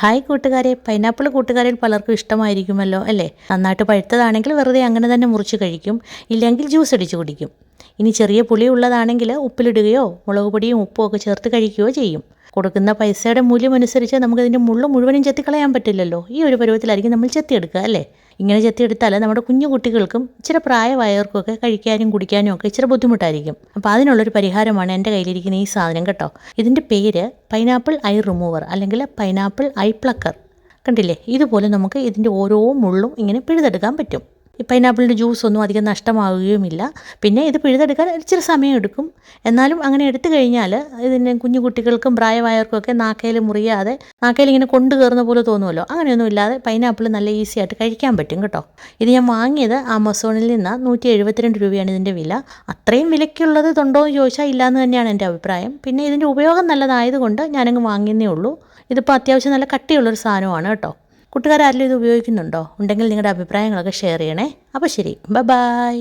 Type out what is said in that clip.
Hi കൂട്ടുകാരെ pineapple കൂട്ടുകാരിൽ പലർക്കും ഇഷ്ടമായിരിക്കുമല്ലോ അല്ലേ? നന്നായിട്ട് പഴുത്തതാണെങ്കിൽ വെറുതെ അങ്ങനെ തന്നെ മുറിച്ച് കഴിക്കും ഇല്ലെങ്കിൽ ജ്യൂസ് അടിച്ച് കുടിക്കും. ഇനി ചെറിയ പുളി ഉള്ളതാണെങ്കിൽ ഉപ്പിലിടുകയോ മുളക് പൊടിയും ഉപ്പും ഒക്കെ ചേർത്ത് കഴിക്കുകയോ ചെയ്യും. കൊടുക്കുന്ന പൈസയുടെ മൂല്യം അനുസരിച്ച് നമുക്കതിന്റെ മുള്ളു മുഴുവനും ചെത്തിക്കളയാൻ പറ്റില്ലല്ലോ. ഈ ഒരു പരുവത്തിലായിരിക്കും നമ്മൾ ചെത്തിയെടുക്കുക അല്ലേ? ഇങ്ങനെ ചെത്തിയെടുത്താൽ നമ്മുടെ കുഞ്ഞു കുട്ടികൾക്കും ഇച്ചിരി പ്രായമായവർക്കൊക്കെ കഴിക്കാനും കുടിക്കാനും ഒക്കെ ഇച്ചിരി ബുദ്ധിമുട്ടായിരിക്കും. അപ്പോൾ അതിനുള്ളൊരു പരിഹാരമാണ് എന്റെ കയ്യിലിരിക്കുന്ന ഈ സാധനം കേട്ടോ. ഇതിന്റെ പേര് പൈനാപ്പിൾ ഐ റിമൂവർ അല്ലെങ്കിൽ പൈനാപ്പിൾ ഐ പ്ലക്കർ. കണ്ടില്ലേ? ഇതുപോലെ നമുക്ക് ഇതിന്റെ ഓരോ മുള്ളും ഇങ്ങനെ പിഴുതെടുക്കാൻ പറ്റും. പൈനാപ്പിളിന്റെ ജ്യൂസ് ഒന്നും അധികം നഷ്ടമാവുകയുമില്ല. പിന്നെ ഇത് പിഴുതെടുക്കാൻ ഇച്ചിരി സമയം എടുക്കും എന്നാലും അങ്ങനെ എടുത്തു കഴിഞ്ഞാൽ ഇതിന് കുഞ്ഞു കുട്ടികൾക്കും പ്രായമായവർക്കൊക്കെ നാക്കയിൽ മുറിയാതെ നാക്കയിൽ ഇങ്ങനെ കൊണ്ടു കയറുന്ന പോലെ തോന്നുമല്ലോ. അങ്ങനെയൊന്നും ഇല്ലാതെ പൈനാപ്പിൾ നല്ല ഈസി ആയിട്ട് കഴിക്കാൻ പറ്റും കേട്ടോ. ഇത് ഞാൻ വാങ്ങിയത് ആമസോണിൽ നിന്ന് നൂറ്റി എഴുപത്തിരണ്ട് രൂപയാണ് ഇതിന്റെ വില. അത്രയും വിലയ്ക്കുള്ളത് തൊണ്ടോ എന്ന് ചോദിച്ചാൽ ഇല്ലയെന്ന് തന്നെയാണ് എന്റെ അഭിപ്രായം. പിന്നെ ഇതിന്റെ ഉപയോഗം നല്ലതായതുകൊണ്ട് ഞാനങ്ങ് വാങ്ങിയെന്നേ ഉള്ളൂ. ഇതിപ്പോൾ അത്യാവശ്യം നല്ല കട്ടിയുള്ളൊരു സാധനമാണ് കേട്ടോ. കൂട്ടുകാരെല്ലാം ഇത് ഉപയോഗിക്കുന്നുണ്ടോ? ഉണ്ടെങ്കിൽ നിങ്ങളുടെ അഭിപ്രായങ്ങളൊക്കെ ഷെയർ ചെയ്യണേ. അപ്പോൾ ശരി. ബൈ